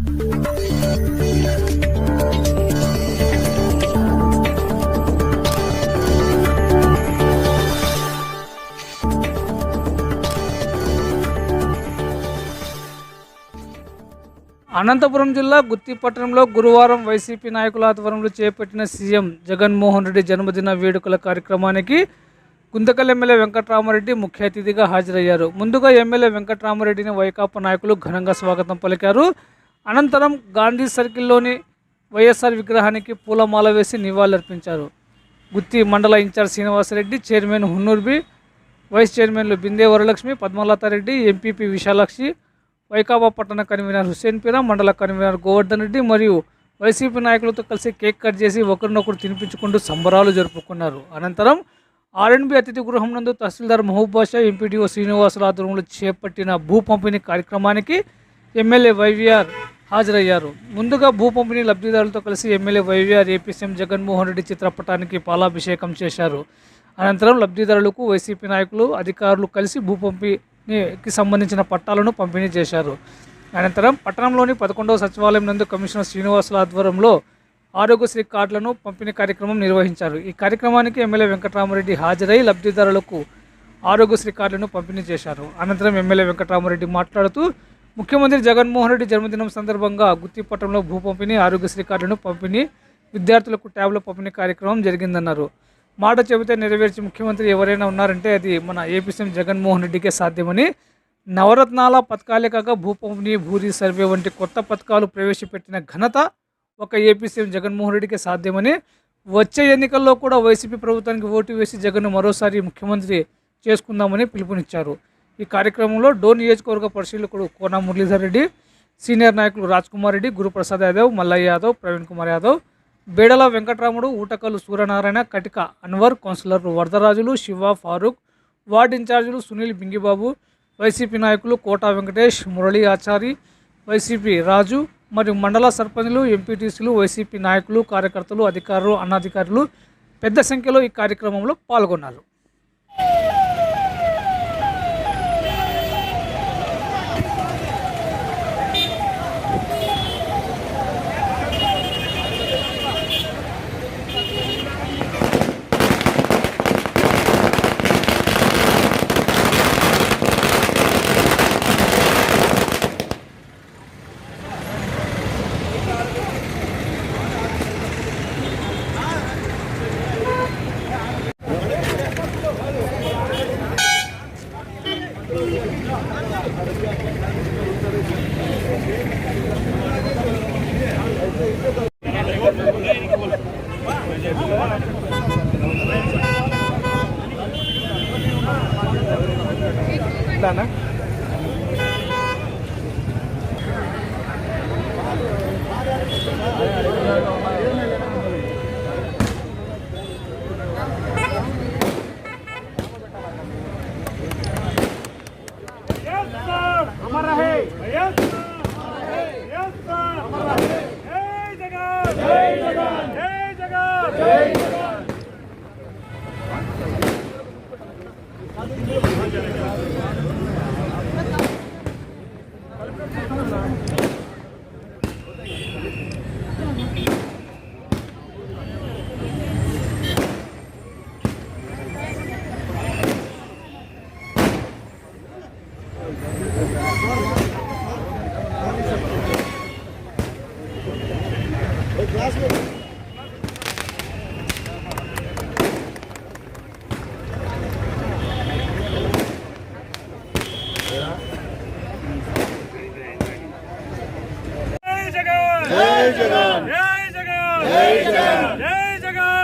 అనంతపురం జిల్లా గుత్తి పట్టణంలో గురువారం వైసీపీ నాయకుల ఆధ్వర్యంలో చేపట్టిన సీఎం జగన్మోహన్ రెడ్డి జన్మదిన వేడుకల కార్యక్రమానికి గుంతకల్ ఎమ్మెల్యే వెంకట్రామరెడ్డి ముఖ్య అతిథిగా హాజరయ్యారు. ముందుగా ఎమ్మెల్యే వెంకట్రామరెడ్డిని వైకాపా నాయకులు ఘనంగా స్వాగతం పలికారు. అనంతరం గాంధీ సర్కిల్లోని వైఎస్ఆర్ విగ్రహానికి పూలమాల వేసి నివాళులర్పించారు. గుత్తి మండల incharge Srinivasa Reddy chairman Hunnurbi vice చైర్మన్లు బిందే వరలక్ష్మి పద్మలతారెడ్డి ఎంపీపీ విశాలాక్షి వైకాపా పట్టణ కన్వీనర్ హుస్సేన్ పీరా మండల కన్వీనర్ గోవర్ధన్ రెడ్డి మరియు వైసీపీ నాయకులతో కలిసి కేక్ కట్ చేసి ఒకరినొకరు తినిపించుకుంటూ సంబరాలు జరుపుకున్నారు. అనంతరం ఆర్ఎన్బి అతిథి గృహం నందు తహసీల్దార్ మహబూబ్ బాషా ఎంపీడీఓ శ్రీనివాసుల ఆధ్వర్యంలో చేపట్టిన భూ పంపిణీ కార్యక్రమానికి ఎమ్మెల్యే వైవిఆర్ హాజరయ్యారు. ముందుగా భూపంపిణీ లబ్ధిదారులతో కలిసి MLA YVR AP CM Jaganmohan Reddy చిత్రపటానికి పాలాభిషేకం చేశారు. అనంతరం లబ్ధిదారులకు వైసీపీ నాయకులు అధికారులు కలిసి భూపంపిణీకి సంబంధించిన పట్టాలను పంపిణీ చేశారు. అనంతరం పట్టణంలోని పదకొండవ సచివాలయం నందు కమిషనర్ శ్రీనివాసుల ఆధ్వర్యంలో ఆరోగ్యశ్రీ కార్డులను పంపిణీ కార్యక్రమం నిర్వహించారు. ఈ కార్యక్రమానికి ఎమ్మెల్యే వెంకటరామరెడ్డి హాజరై లబ్ధిదారులకు ఆరోగ్యశ్రీ కార్డులను పంపిణీ చేశారు. అనంతరం ఎమ్మెల్యే వెంకటరామరెడ్డి మాట్లాడుతూ ముఖ్యమంత్రి జగన్మోహన్ రెడ్డి జన్మదినం సందర్భంగా గుత్తిపట్టణంలో భూ పంపిణీ ఆరోగ్యశ్రీ కార్డులను పంపిణీ విద్యార్థులకు ట్యాబ్ల పంపిణీ కార్యక్రమం జరిగిందన్నారు. మాట చెబితే నెరవేర్చి ముఖ్యమంత్రి ఎవరైనా ఉన్నారంటే అది మన ఏపీ సీఎం జగన్మోహన్ రెడ్డికే సాధ్యమని. నవరత్నాల పథకాలే కాక భూ పంపిణీ సర్వే వంటి కొత్త పథకాలు ప్రవేశపెట్టిన ఘనత ఒక ఏపీ సీఎం జగన్మోహన్ రెడ్డికే సాధ్యమని. వచ్చే ఎన్నికల్లో కూడా వైసీపీ ప్రభుత్వానికి ఓటు వేసి జగన్ మరోసారి ముఖ్యమంత్రి చేసుకుందామని పిలుపునిచ్చారు. ఈ కార్యక్రమంలో డోర్ నియోజకవర్గ పరిశీలకుడు కోన మురళీధర్ రెడ్డి సీనియర్ నాయకులు రాజ్ కుమార్ రెడ్డి గురుప్రసాద్ యాదవ్ మల్లయ్య యాదవ్ ప్రవీణ్ కుమార్ యాదవ్ బేడల వెంకటరాముడు ఊటకల్లు సూర్యనారాయణ కటిక అన్వర్ కౌన్సిలర్లు వరదరాజులు శివ ఫారూక్ వార్డు ఇన్ఛార్జీలు సునీల్ బింగిబాబు వైసీపీ నాయకులు కోటా వెంకటేష్ మురళీ ఆచారి వైసీపీ రాజు మరియు మండల సర్పంచులు ఎంపీటీసీలు వైసీపీ నాయకులు కార్యకర్తలు అధికారులు అనాధికారులు పెద్ద సంఖ్యలో ఈ కార్యక్రమంలో పాల్గొన్నారు.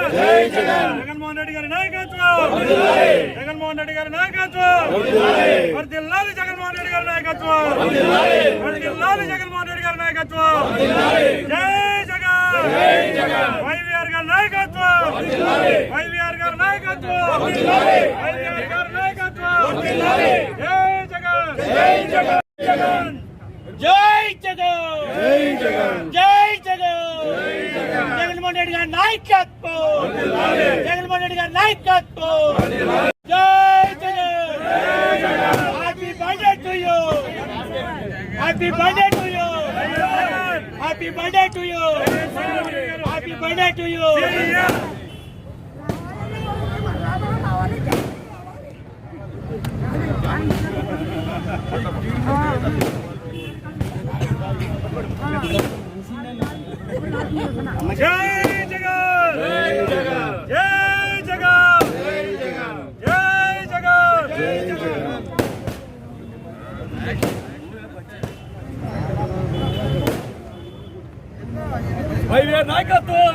జగన్మోహన్ రెడ్డి గారి నాయకత్వం జగన్మోహన్ రెడ్డి గారి నాయకత్వం వర్ధిల్లాలి జగన్మోహన్ రెడ్డి గారి నాయకత్వం వర్ధిల్లాలి జగన్మోహన్ రెడ్డి గారి నాయకత్వం జై జగన్. జై జగన్ వైవిఆర్ గారి నాయకత్వం వైవిఆర్ గారి నాయకత్వం వైవిఆర్ గారి నాయకత్వం జై జై జగన్ జై జగన్ జై జగన్ జై జగన్ జగన్మోహన్ రెడ్డి గారి నాయకత్వం జగన్మోహన్ రెడ్డి గారి నాయకత్వం జై Jagan happy birthday to you happy birthday to you happy birthday to you happy birthday to you జై జగన్ జై జగన్ జై జగన్ జై జగన్ జై జగన్ వైవిఆర్ నాయకత్వం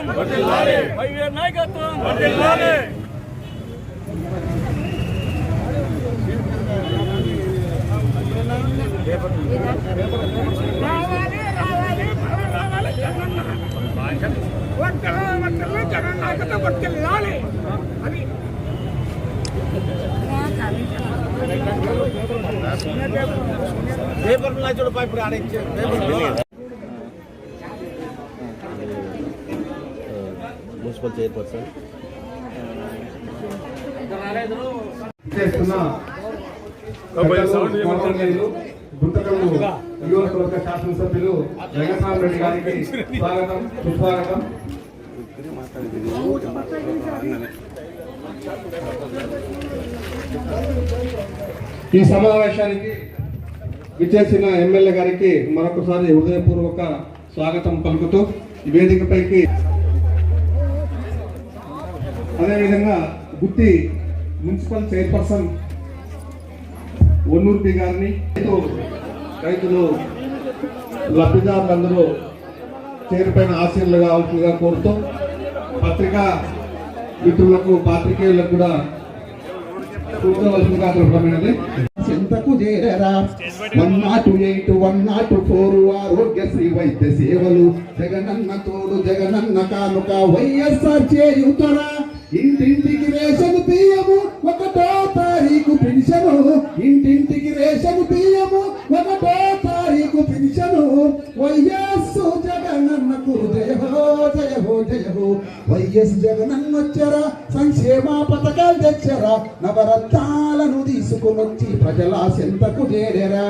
వైవిఆర్ నాయకత్వం వర్ధిల్లాలి. మున్సిపల్ చైర్పర్సన్ చేస్తున్న గౌరవనీయులు గుంతకల్లు నియోజకవర్గ శాసనసభ్యులు జగన్మోహన్ రెడ్డి గారికి స్వాగతం సుస్వాగతం. ఈ సమావేశానికి విచ్చేసిన ఎమ్మెల్యే గారికి మరొకసారి హృదయపూర్వక స్వాగతం పలుకుతూ వేదికపైకి అదేవిధంగా గుత్తి మున్సిపల్ చైర్పర్సన్ ఒన్నూర్పి గారిని రైతులు లబ్ధిదారులందరూ చేరిపోయిన ఆశీర్లు కావాల్సిందిగా కోరుతూ పత్రికా మిత్రులకు పాత్రికేయులకు కూడా కూర్చోవలసిందిగా దృఢమైనది చింతకు చేరరా? One not eight one not four Aarogyasri వైద్య సేవలు. జగనన్న తోడు జగనన్న కానుక వైఎస్ఆర్ చేయుతరా? ఇంటింటికి రేషన్ బియ్యము ఒకటో తారీఖు పెన్షను ఇంటింటికి రేషన్ బియ్యము ఒకటో తారీఖు పెన్షను. వైఎస్ జగనన్నకు జయ హో జయ హో జయ హో. వైఎస్ జగనన్న వచ్చారా? సంక్షేమ పథకాలు తెచ్చారా? నవరత్నాలను తీసుకునొచ్చి ప్రజల సెంతకు చేరరా?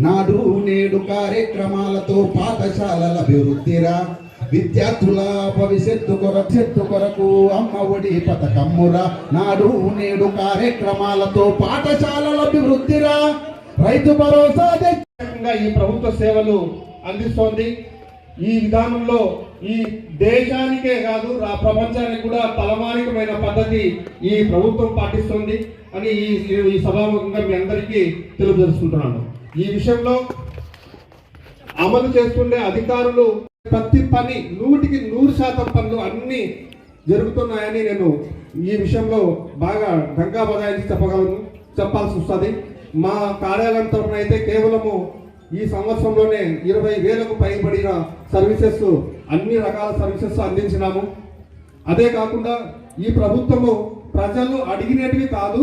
నాడు నేడు కార్యక్రమాలతో పాఠశాలల అభివృద్ధిరా? విద్యార్థుల భవిష్యత్తు కొరకు చెట్టు కొరకు అమ్మ ఒడి పథకమ్మురా నాడు నేడు కార్యక్రమాలతో పాఠశాలల అభివృద్ధిరా. రైతు భరోసా ఈ ప్రభుత్వ సేవలు అందిస్తోంది. ఈ విధానంలో ఈ దేశానికే కాదు ఆ ప్రపంచానికి కూడా తలమానికమైన పద్ధతి ఈ ప్రభుత్వం పాటిస్తుంది అని ఈ ఈ సభాముఖంగా మీ అందరికీ తెలియజేసుకుంటున్నాను. ఈ విషయంలో అమలు చేస్తుండే అధికారులు ప్రతి పని నూటికి నూరు శాతం పనులు అన్ని జరుగుతున్నాయని నేను ఈ విషయంలో బాగా ఢంకా బదాయించి చెప్పగలను చెప్పాల్సి వస్తుంది. మా కార్యాలయం తరఫున అయితే కేవలము ఈ సంవత్సరంలోనే ఇరవై వేలకు పైబడిన సర్వీసెస్ అన్ని రకాల సర్వీసెస్ అందించినాము. అదే కాకుండా ఈ ప్రభుత్వము ప్రజలు అడిగినటివి కాదు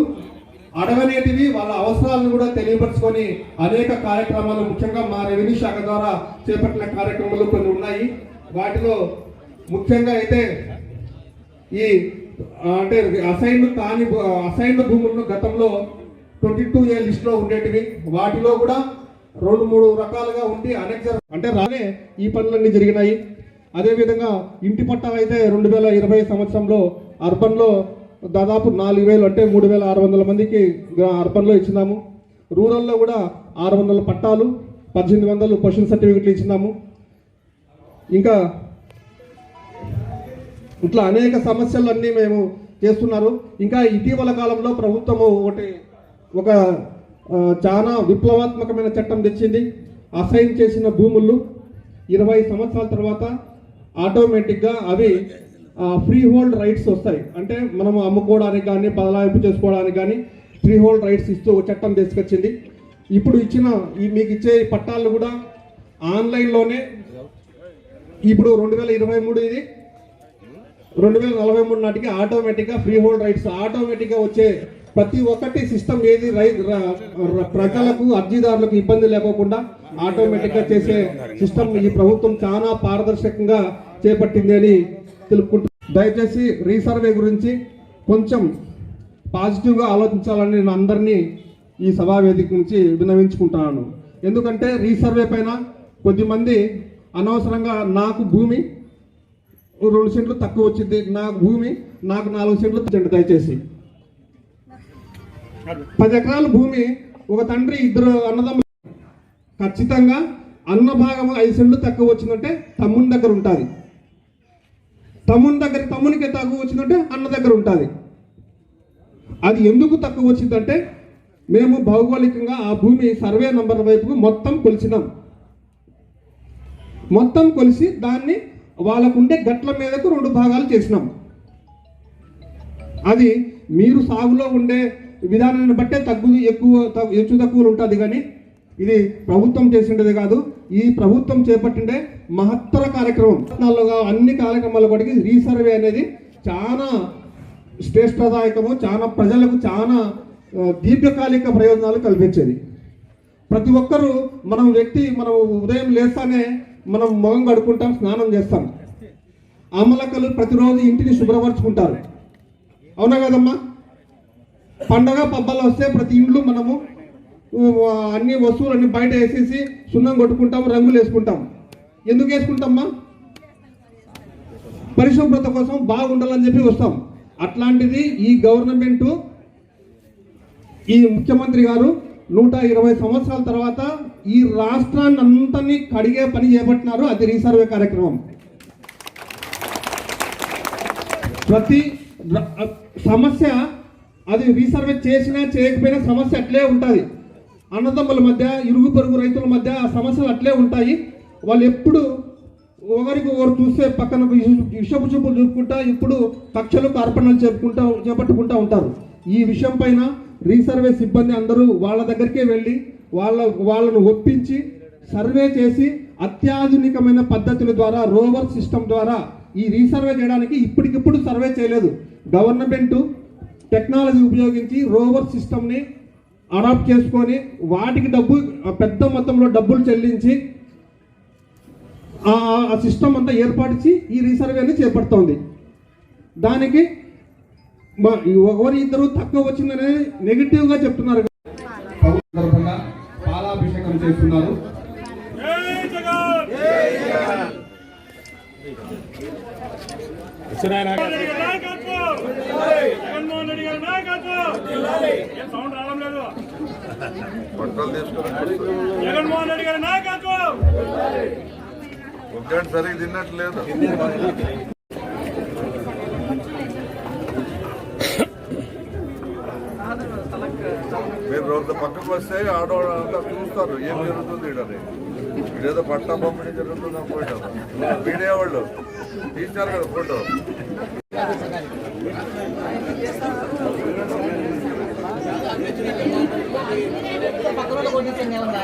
అడగనేటివి వాళ్ళ అవసరాలను కూడా తెలియపరచుకొని అనేక కార్యక్రమాలు ముఖ్యంగా మా రెవెన్యూ శాఖ ద్వారా చేపట్టిన కార్యక్రమాలు కొన్ని ఉన్నాయి. వాటిలో ముఖ్యంగా అయితే ఈ అంటే అసైన్ కాని అసైన్ భూములను గతంలో ట్వంటీ టూ ఏ లిస్ట్లో ఉండేటివి. వాటిలో కూడా రెండు మూడు రకాలుగా ఉండి అనేక అంటే రానే ఈ పనులన్నీ జరిగినాయి. అదేవిధంగా ఇంటి పట్టా అయితే రెండు వేల ఇరవై సంవత్సరంలో అర్బన్లో దాదాపు నాలుగు వేలు అంటే మూడు వేల ఆరు వందల మందికి గ్రా- అర్బన్లో ఇచ్చినాము. రూరల్లో కూడా ఆరు వందల పట్టాలు పద్దెనిమిది వందలు క్వశ్చన్ సర్టిఫికెట్లు ఇచ్చినాము. ఇంకా ఇట్లా అనేక సమస్యలన్నీ మేము చేస్తున్నారు. ఇంకా ఇటీవల కాలంలో ప్రభుత్వము ఒకటి ఒక చాలా విప్లవాత్మకమైన చట్టం తెచ్చింది. అసైన్ చేసిన భూములు ఇరవై సంవత్సరాల తర్వాత ఆటోమేటిక్గా అవి ఫ్రీ హోల్డ్ రైట్స్ వస్తాయి. అంటే మనం అమ్ముకోవడానికి కానీ బదలాయింపు చేసుకోవడానికి కానీ ఫ్రీ హోల్డ్ రైట్స్ ఇస్తూ చట్టం తీసుకొచ్చింది. ఇప్పుడు ఇచ్చిన ఈ మీకు ఇచ్చే పట్టాలు కూడా ఆన్లైన్లోనే ఇప్పుడు రెండు వేల ఇరవై మూడు ఇది రెండు వేల నలభై మూడు నాటికి ఆటోమేటిక్గా ఫ్రీ హోల్డ్ రైట్స్ ఆటోమేటిక్గా వచ్చే ప్రతి ఒక్కటి సిస్టమ్ ఏది రై ప్రజలకు అర్జీదారులకు ఇబ్బంది లేకోకుండా ఆటోమేటిక్గా చేసే సిస్టమ్ ఈ ప్రభుత్వం చాలా పారదర్శకంగా చేపట్టింది అని తెలుపుకుంటు దయచేసి రీసర్వే గురించి కొంచెం పాజిటివ్గా ఆలోచించాలని నేను అందరినీ ఈ సభా వేదిక నుంచి విన్నవించుకుంటున్నాను. ఎందుకంటే రీసర్వే పైన కొద్దిమంది అనవసరంగా నాకు భూమి రెండు సెంట్లు తక్కువ వచ్చింది నాకు భూమి నాకు నాలుగు సెంట్లు ఇచ్చండి దయచేసి. పది ఎకరాల భూమి ఒక తండ్రి ఇద్దరు అన్నదమ్ములు ఖచ్చితంగా అన్న భాగం ఐదు సెంట్లు తక్కువ వచ్చిందంటే తమ్ముని దగ్గర ఉంటుంది. తమ్ముని దగ్గర తమ్మునికి తక్కువ వచ్చిందంటే అన్న దగ్గర ఉంటుంది. అది ఎందుకు తక్కువ వచ్చిందంటే మేము భౌగోళికంగా ఆ భూమి సర్వే నంబర్ వైపుకు మొత్తం కొలిచినాం. మొత్తం కొలిసి దాన్ని వాళ్ళకుండే గట్ల మీదకు రెండు భాగాలు చేసినాం. అది మీరు సాగులో ఉండే విధానాన్ని బట్టే తగ్గు ఎక్కువ హెచ్చు తక్కువలు ఉంటుంది కానీ ఇది ప్రభుత్వం చేసిండేది కాదు. ఈ ప్రభుత్వం చేపట్టిండే మహత్తర కార్యక్రమం. నాలుగుగా అన్ని కార్యక్రమాల కొడికి రీసర్వే అనేది చాలా శ్రేష్టదాయకము చాలా ప్రజలకు చాలా దీర్ఘకాలిక ప్రయోజనాలు కల్పించేది. ప్రతి ఒక్కరూ మనం వ్యక్తి మనం ఉదయం లేస్తానే మనం మొగం కడుక్కుంటాం స్నానం చేస్తాం. అమలకలు ప్రతిరోజు ఇంటిని శుభ్రపరచుకుంటారు. అవునా కదమ్మా? పండగ పబ్బాలు వస్తే ప్రతి ఇండ్లు మనము అన్ని వస్తువులన్నీ బయట వేసేసి సున్నం కొట్టుకుంటాం రంగులు వేసుకుంటాం. ఎందుకు వేసుకుంటామ్మా పరిశుభ్రత కోసం బాగుండాలని చెప్పి వస్తాం. అట్లాంటిది ఈ గవర్నమెంట్ ఈ ముఖ్యమంత్రి గారు నూట ఇరవై సంవత్సరాల తర్వాత ఈ రాష్ట్రాన్ని అంతని కడిగే పని చేపట్టినారు. అది రీసర్వే కార్యక్రమం. ప్రతి సమస్య అది రీసర్వే చేసినా చేయకపోయినా సమస్య అట్లే ఉంటుంది. అన్నదమ్ముల మధ్య ఇరుగు పొరుగు రైతుల మధ్య ఆ సమస్యలు అట్లే ఉంటాయి. వాళ్ళు ఎప్పుడు ఒకరికి ఒకరు చూస్తే పక్కన విషపు చూపులు చూపుకుంటా ఇప్పుడు కక్షలకు కార్పణలు చెప్పుకుంటా చేపట్టుకుంటూ ఉంటారు. ఈ విషయం పైన రీసర్వే సిబ్బంది అందరూ వాళ్ళ దగ్గరికే వెళ్ళి వాళ్ళ వాళ్ళను ఒప్పించి సర్వే చేసి అత్యాధునికమైన పద్ధతుల ద్వారా రోవర్ సిస్టమ్ ద్వారా ఈ రీసర్వే చేయడానికి ఇప్పటికిప్పుడు సర్వే చేయలేదు. గవర్నమెంట్ టెక్నాలజీ ఉపయోగించి రోవర్ సిస్టమ్ని అడాప్ట్ చేసుకొని వాటికి డబ్బు పెద్ద మొత్తంలో డబ్బులు చెల్లించి ఆ- ఆ సిస్టమ్ అంతా ఏర్పాటించి ఈ రీసర్వేని చేపడుతోంది దానికి మా- ఒకరి ఇద్దరు తక్కువ వచ్చిందనే నెగిటివ్గా చెప్తున్నారు పాలాభిషేకం చేస్తున్నారు నాయకత్వం జగన్మోహన్ రెడ్డి గారి నాయకత్వం ఏం సౌండ్ రావడం లేదు జగన్మోహన్ రెడ్డి గారి నాయకత్వం ఒక్కటి సరిగ్గా తిన్నట్లేదు మీరు రోజు పక్కకు వస్తే ఆడవాళ్ళు అంతా చూస్తారు ఏం జరుగుతుంది ఈడని ఇదేదో పట్టా పంపిణీ జరుగుతుంది ఫోటో. మీడియా వాళ్ళు తీసినారు కదా ఫోటో జగన్ గట్టిగా జై జగన్ రంగా దా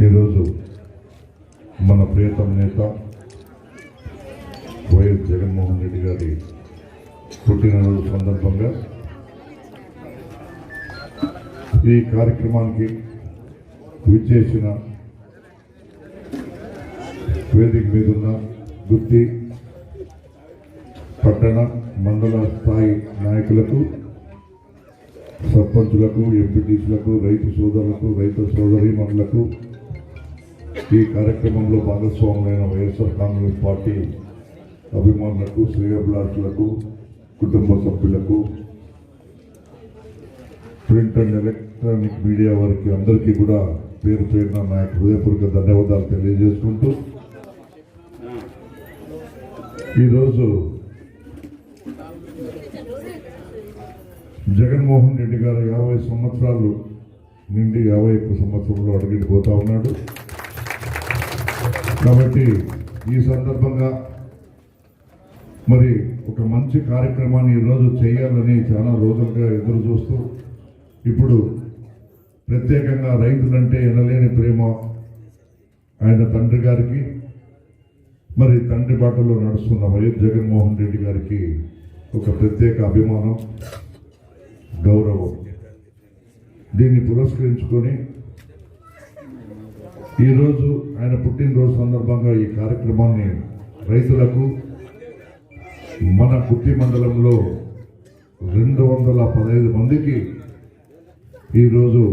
ఈరోజు మన ప్రియతమ నేత వైఎస్ జగన్మోహన్ రెడ్డి గారి పుట్టినరోజు సందర్భంగా ఈ కార్యక్రమానికి విచ్చేసిన వేదిక మీద ఉన్న గుత్తి పట్టణ మండల స్థాయి నాయకులకు సర్పంచులకు ఎంపీటీసులకు రైతు సోదరులకు రైతు సోదరీమణులకు ఈ కార్యక్రమంలో భాగస్వాములైన వైఎస్ఆర్ కాంగ్రెస్ పార్టీ అభిమానులకు శ్రేయభిలాషులకు కుటుంబ సభ్యులకు ప్రింట్ అండ్ ఎలక్ట్రానిక్ మీడియా వారికి అందరికీ కూడా పేరు పేరున నా హృదయపూర్వక ధన్యవాదాలు తెలియజేసుకుంటూ ఈరోజు జగన్మోహన్ రెడ్డి గారు యాభై సంవత్సరాలు నుండి యాభై ఒక్క సంవత్సరంలో అడిగిడి పోతా ఉన్నాడు. కాబట్టి ఈ సందర్భంగా మరి ఒక మంచి కార్యక్రమాన్ని ఈరోజు చేయాలని చాలా రోజులుగా ఎదురు చూస్తూ ఇప్పుడు ప్రత్యేకంగా రైతులంటే ఎనలేని ప్రేమ ఆయన తండ్రి గారికి మరి తండ్రి బాటలో నడుస్తున్న వైఎస్ జగన్మోహన్ రెడ్డి గారికి ఒక ప్రత్యేక అభిమానం. గౌరవం. దీన్ని పురస్కరించుకొని ఈరోజు ఆయన పుట్టినరోజు సందర్భంగా ఈ కార్యక్రమాన్ని రైతులకు మన కుట్టి మండలంలో రెండు వందల పదహైదు మందికి ఈరోజు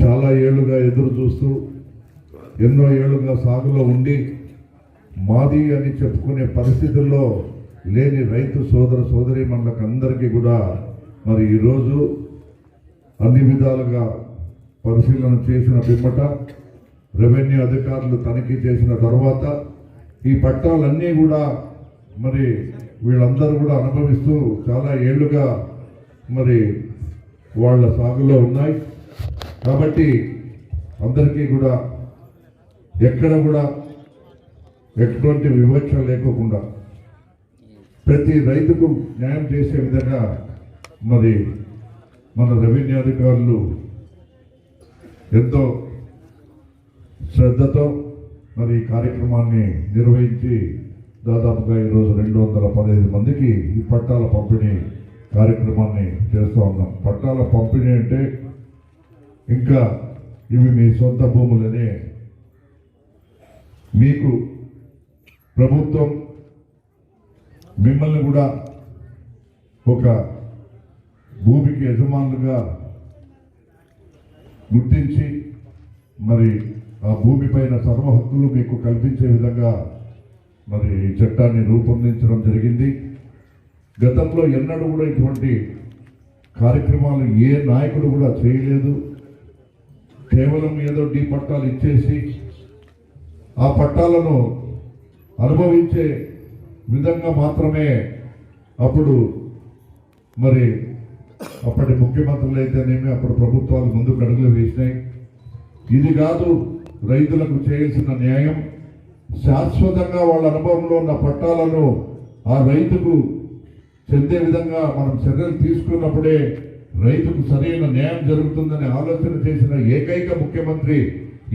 చాలా ఏళ్ళుగా ఎదురు చూస్తూ ఎన్నో ఏళ్ళుగా సాగులో ఉండి మాది అని చెప్పుకునే పరిస్థితుల్లో లేని రైతు సోదర సోదరి అందరికీ కూడా మరి ఈరోజు అన్ని విధాలుగా పరిశీలన చేసిన పిమ్మట రెవెన్యూ అధికారులు తనిఖీ చేసిన తర్వాత ఈ పట్టాలన్నీ కూడా మరి వీళ్ళందరూ కూడా అనుభవిస్తూ చాలా ఏళ్ళుగా మరి వాళ్ళ సాగులో ఉన్నాయి. కాబట్టి అందరికీ కూడా ఎక్కడ కూడా ఎటువంటి వివక్ష లేకోకుండా ప్రతి రైతుకు న్యాయం చేసే విధంగా మరి మన రెవెన్యూ అధికారులు ఎంతో శ్రద్ధతో మరి ఈ కార్యక్రమాన్ని నిర్వహించి దాదాపుగా ఈరోజు రెండు వందల పదహైదు మందికి ఈ పట్టాల పంపిణీ కార్యక్రమాన్ని చేస్తూ ఉన్నాం. పట్టాల పంపిణీ అంటే ఇంకా ఇవి మీ సొంత భూములని. మీకు ప్రభుత్వం మిమ్మల్ని కూడా ఒక భూమికి యజమానులుగా గుర్తించి మరి ఆ భూమిపైన సర్వ హక్కులు మీకు కల్పించే విధంగా మరి ఈ చట్టాన్ని రూపొందించడం జరిగింది. గతంలో ఎన్నడూ కూడా ఇటువంటి కార్యక్రమాలు ఏ నాయకుడు కూడా చేయలేదు. కేవలం ఏదో డీ పట్టాలు ఇచ్చేసి ఆ పట్టాలను అనుభవించే విధంగా మాత్రమే అప్పుడు మరి అప్పటి ముఖ్యమంత్రులు అయితేనేమి అప్పుడు ప్రభుత్వాలు ముందుకు అడుగులు వేసినాయి. ఇది కాదు రైతులకు చేయాల్సిన న్యాయం. శాశ్వతంగా వాళ్ళ అనుభవంలో ఉన్న పట్టాలను ఆ రైతుకు చెందే విధంగా మనం చర్యలు తీసుకున్నప్పుడే రైతుకు సరైన న్యాయం జరుగుతుందని ఆలోచన చేసిన ఏకైక ముఖ్యమంత్రి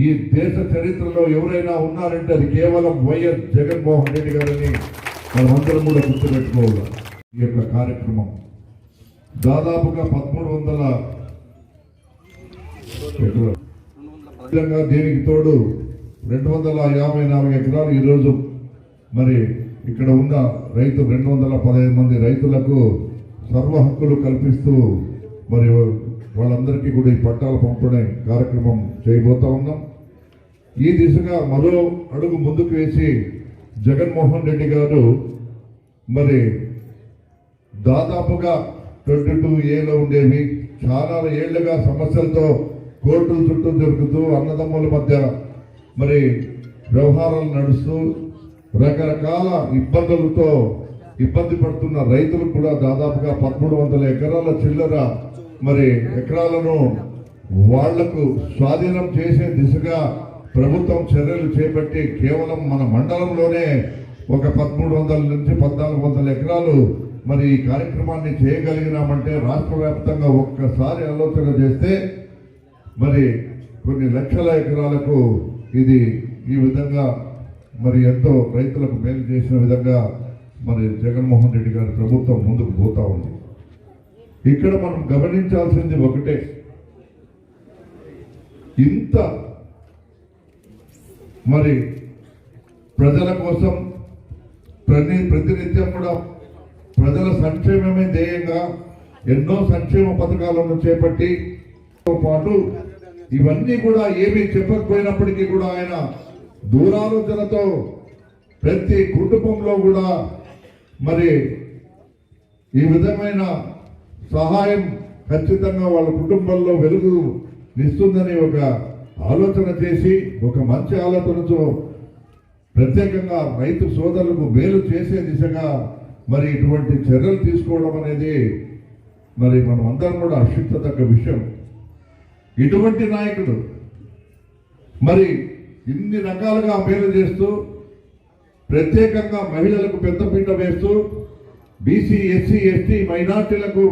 ఈ దేశ చరిత్రలో ఎవరైనా ఉన్నారంటే అది కేవలం వైఎస్ జగన్మోహన్ రెడ్డి గారని మనమందరం కూడా గుర్తుపెట్టుకోవాలి. ఈ యొక్క కార్యక్రమం. దాదాపుగా పదమూడు వందల దీనికి తోడు రెండు వందల యాభై నాలుగు ఎకరాలు ఈరోజు మరి ఇక్కడ ఉన్న రైతు రెండు వందల పదహైదు మంది రైతులకు సర్వ హక్కులు కల్పిస్తూ మరి వాళ్ళందరికీ కూడా ఈ పట్టాలు పంపిణీ కార్యక్రమం చేయబోతా ఉన్నాం. ఈ దిశగా మరో అడుగు ముందుకు వేసి జగన్మోహన్ రెడ్డి గారు మరి దాదాపుగా ట్వంటీ టూ ఏలో ఉండేవి. చాలా ఏళ్ళుగా సమస్యలతో కోర్టుల చుట్టూ జరుగుతూ అన్నదమ్ముల మధ్య మరి వ్యవహారాలు నడుస్తూ రకరకాల ఇబ్బందులతో ఇబ్బంది పడుతున్న రైతులకు కూడా దాదాపుగా పదమూడు వందల ఎకరాల చిల్లర మరి ఎకరాలను వాళ్ళకు స్వాధీనం చేసే దిశగా ప్రభుత్వం చర్యలు చేపట్టి కేవలం మన మండలంలోనే ఒక పదమూడు వందల నుంచి పద్నాలుగు వందల ఎకరాలు మరి ఈ కార్యక్రమాన్ని చేయగలిగినామంటే రాష్ట్ర వ్యాప్తంగా ఒక్కసారి ఆలోచన చేస్తే మరి కొన్ని లక్షల ఎకరాలకు ఇది ఈ విధంగా మరి ఎంతో రైతులకు మేలు చేసిన విధంగా మరి జగన్మోహన్ రెడ్డి గారి ప్రభుత్వం ముందుకు పోతా ఉంది. ఇక్కడ మనం గమనించాల్సింది ఒకటే. ఇంత మరి ప్రజల కోసం ప్రతి ప్రతినిత్యం కూడా ప్రజల సంక్షేమమే ధ్యేయంగా ఎన్నో సంక్షేమ పథకాలను చేపట్టి తో పాటు ఇవన్నీ కూడా ఏమీ చెప్పకపోయినప్పటికీ కూడా ఆయన దూరాలోచనతో ప్రతి కుటుంబంలో కూడా మరి ఈ విధమైన సహాయం ఖచ్చితంగా వాళ్ళ కుటుంబంలో వెలుగు ఇస్తుందని ఒక ఆలోచన చేసి ఒక మంచి ఆలోచనతో ప్రత్యేకంగా రైతు సోదరులకు మేలు చేసే దిశగా మరి ఇటువంటి చర్యలు తీసుకోవడం అనేది మరి మనం అందరం కూడా హర్షించదగ్గ విషయం. ఇటువంటి నాయకుడు మరి ఇన్ని రకాలుగా మేలు చేస్తూ ప్రత్యేకంగా మహిళలకు పెద్దపీట వేస్తూ బీసీ ఎస్సీ ఎస్టీ మైనార్టీలకు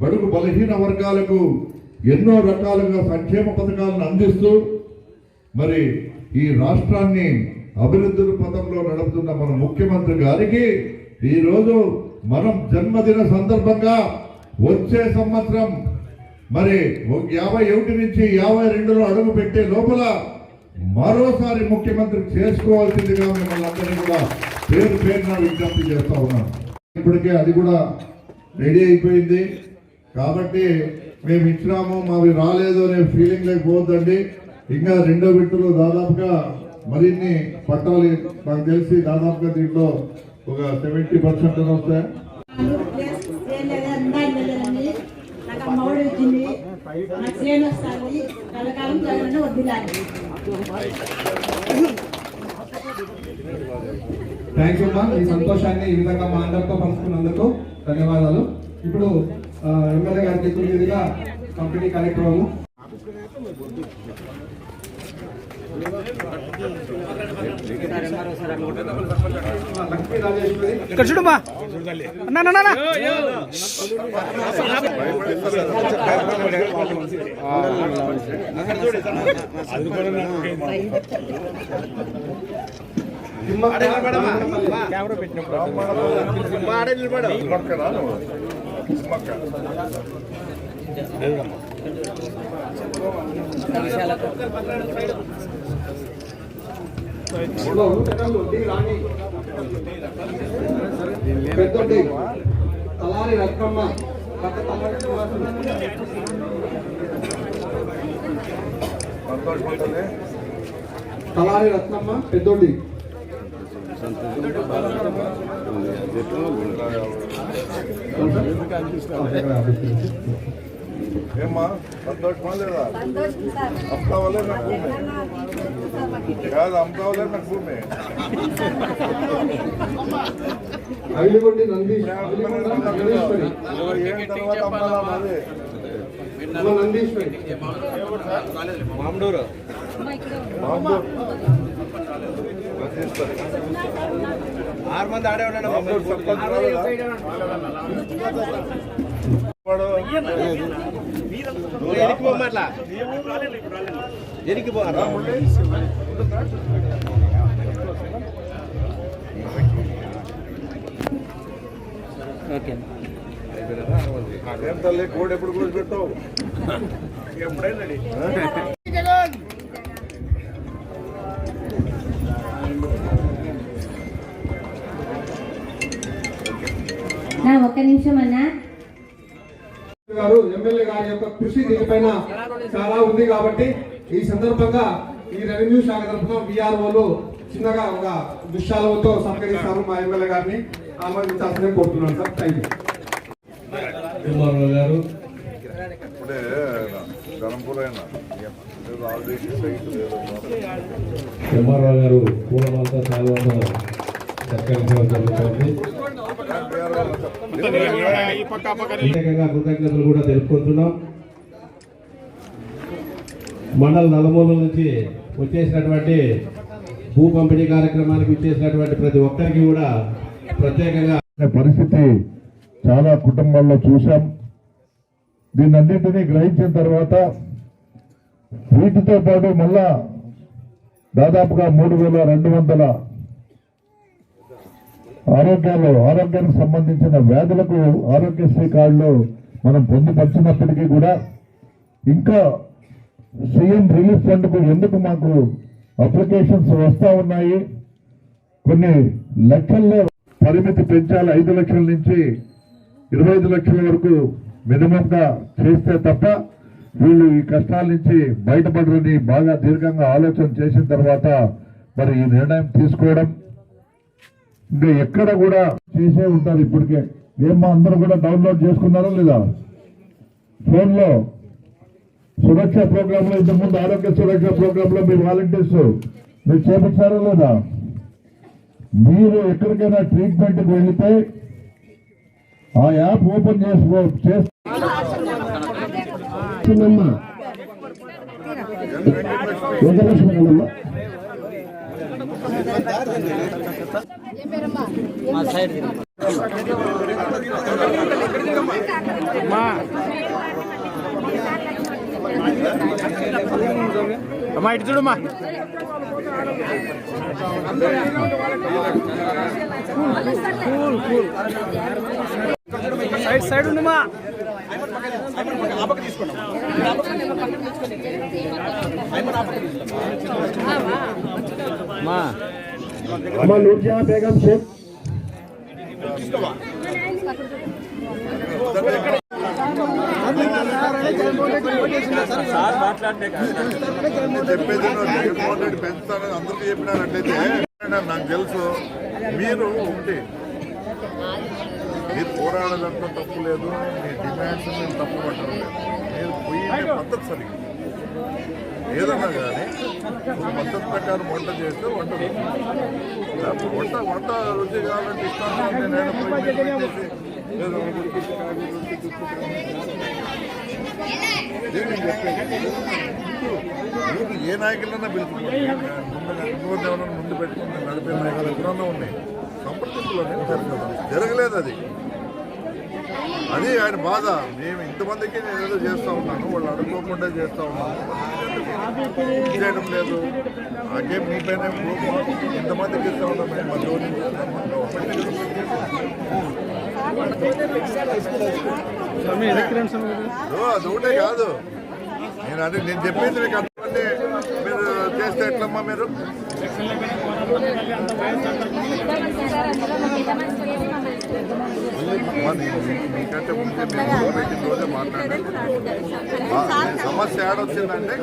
బడుగు బలహీన వర్గాలకు ఎన్నో రకాలుగా సంక్షేమ పథకాలను అందిస్తూ మరి ఈ రాష్ట్రాన్ని అభివృద్ధి పథంలో నడుపుతున్న మన ముఖ్యమంత్రి గారికి ఈరోజు మనం జన్మదిన సందర్భంగా వచ్చే సంవత్సరం మరి ఒక యాభై ఒకటి నుంచి యాభై రెండులో అడుగు పెట్టే లోపల మరోసారి ముఖ్యమంత్రి చేసుకోవాల్సిందిగా మిమ్మల్ని అందరినీ కూడా పేరు పేరున విజ్ఞప్తి చేస్తా ఉన్నాం ఇప్పటికే అది కూడా రెడీ అయిపోయింది. కాబట్టి మేము ఇచ్చినాము మావి రాలేదు అనే ఫీలింగ్ లేకపోవద్దండి. ఇంకా రెండో విడతలో దాదాపుగా మరిన్ని పట్టాలి నాకు తెలిసి దాదాపుగా దీంట్లో ఒక సెవెంటీ పర్సెంట్ వస్తాయి థ్యాంక్ యూ అమ్మా ఈ సంతోషాన్ని ఈ విధంగా మా అందరితో పంచుకున్నందుకు ధన్యవాదాలు. ఇప్పుడు ఎమ్మెల్యే గారి చేతుల మీదుగా కంపెనీ కలెక్టర్ లక్ష్మీ ఇక్కడ చూడమ్మా. అన్నా అన్నా, అన్నా. పెద్దొడ్డి తలారి రత్నమ్మ పక్క తలారి తలారి రత్నమ్మ పెద్దొడ్డి ఏమ్మా సంతోషమా లేదా అమ్ముతావాలే నాకు భూమి కాదు అమ్ముతావాలే నాకు భూమి అవిలిగొండి నందీష్ నందీశ్వరి ఆరు మంది ఆడే ఉన్నాడు ఎనికి పోమట్లా పోరా నాకేం తల్లి కోడి ఎప్పుడు కూర్చి పెట్టావు? ఎప్పుడైనా నా. ఒక్క నిమిషం అన్నా. గారు ఎమ్మెల్యే గారి యొక్క కృషి దీనిపైన చాలా ఉంది కాబట్టి ఈ సందర్భంగా ఈ రెవెన్యూ శాఖ తరఫున విఆర్ఓలు చిన్నగా ఒక దుశ్శాలతో సహకరిస్తారు మా ఎమ్మెల్యే గారిని. ఆమోదించాల్సిందే కోరుతున్నాను సార్. థ్యాంక్ యూ గారు. గారు పూలమాలతో సత్కరించడం జరుగుతుంది. కృతజ్ఞతలు కూడా తెలుపుకుంటున్నాం. మండల నలుమూల నుంచి వచ్చేసినటువంటి భూ పంపిణీ కార్యక్రమానికి వచ్చేసినటువంటి ప్రతి ఒక్కరికి కూడా ప్రత్యేకంగా అనే పరిస్థితి చాలా కుటుంబాల్లో చూశాం. దీన్నన్నింటినీ గ్రహించిన తర్వాత వీటితో పాటు మళ్ళా దాదాపుగా మూడు వేల రెండు వందల ఆరోగ్యాలు ఆరోగ్యానికి సంబంధించిన వ్యాధులకు ఆరోగ్యశ్రీ కార్డులు మనం పొందుపరిచినప్పటికీ కూడా ఇంకా సీఎం రిలీఫ్ ఫండ్కు ఎందుకు మాకు అప్లికేషన్స్ వస్తూ ఉన్నాయి? కొన్ని లక్షల్లో పరిమితి పెంచాలి. ఐదు లక్షల నుంచి ఇరవై ఐదు లక్షల వరకు మినిమంగా చేస్తే తప్ప వీళ్ళు ఈ కష్టాల నుంచి బయటపడరని బాగా దీర్ఘంగా ఆలోచన చేసిన తర్వాత మరి ఈ నిర్ణయం తీసుకోవడం ఇంకా ఎక్కడ కూడా చేసే ఉంటారు ఇప్పటికే. ఏమో అందరూ కూడా డౌన్లోడ్ చేసుకున్నారా లేదా? ఫోన్లో సురక్ష ప్రోగ్రామ్లో ఇంతకుముందు ఆరోగ్య సురక్ష ప్రోగ్రామ్లో మీ వాలంటీర్స్ మీరు చేపించారా లేదా? మీరు ఎక్కడికైనా ట్రీట్మెంట్కి వెళ్తే ఆ యాప్ ఓపెన్ చేసుకో మా అమ్మా ఇటు చూడమ్మా. సైడ్ సైడ్ ఉందమ్మా అమ్మ నూర్జా బేగం షేక్. చెప్పేది నువ్వు రెడ్డి పెంచుతానని అందరికీ చెప్పినారంటే నాకు తెలుసు. మీరు ఒకటి మీరు పోరాడదంతా తప్పు లేదు. మీ డిమాండ్స్ నేను తప్పు పట్టడం లేదు. మీరు పోయి మద్దతు సరిగ్గా ఏదన్నా కానీ మద్దతు ప్రకారం వంట చేస్తే వంట వంట వంట రుచి కావాలంటే ఇష్టం నేను మీకు ఏ నాయకులన్నా పిలుచుకోండి ముందు ఎవరైనా ముందు పెట్టుకుని నడిపే నాయకులు ఎప్పుడన్నా ఉన్నాయి సంప్రదింపులు జరగదు జరగలేదు అది అది ఆయన బాధ మేము ఇంతమందికి నేను ఏదో చేస్తూ ఉన్నాను వాళ్ళు అనుకోకుండా చేస్తూ ఉన్నాను చేయడం లేదు నాకేం మీపైన ఇంతమందికి ఇస్తూ ఉన్నాం మేము మా జోలి అదొకటే కాదు. నేను అది నేను చెప్పింది మీకు అర్థమంటే మీరు చేస్తే ఎట్లమ్మా మీరు? మీకంటే ముందే మేము రోజే మాట్లాడాను సమస్య ఏడొచ్చిందంటే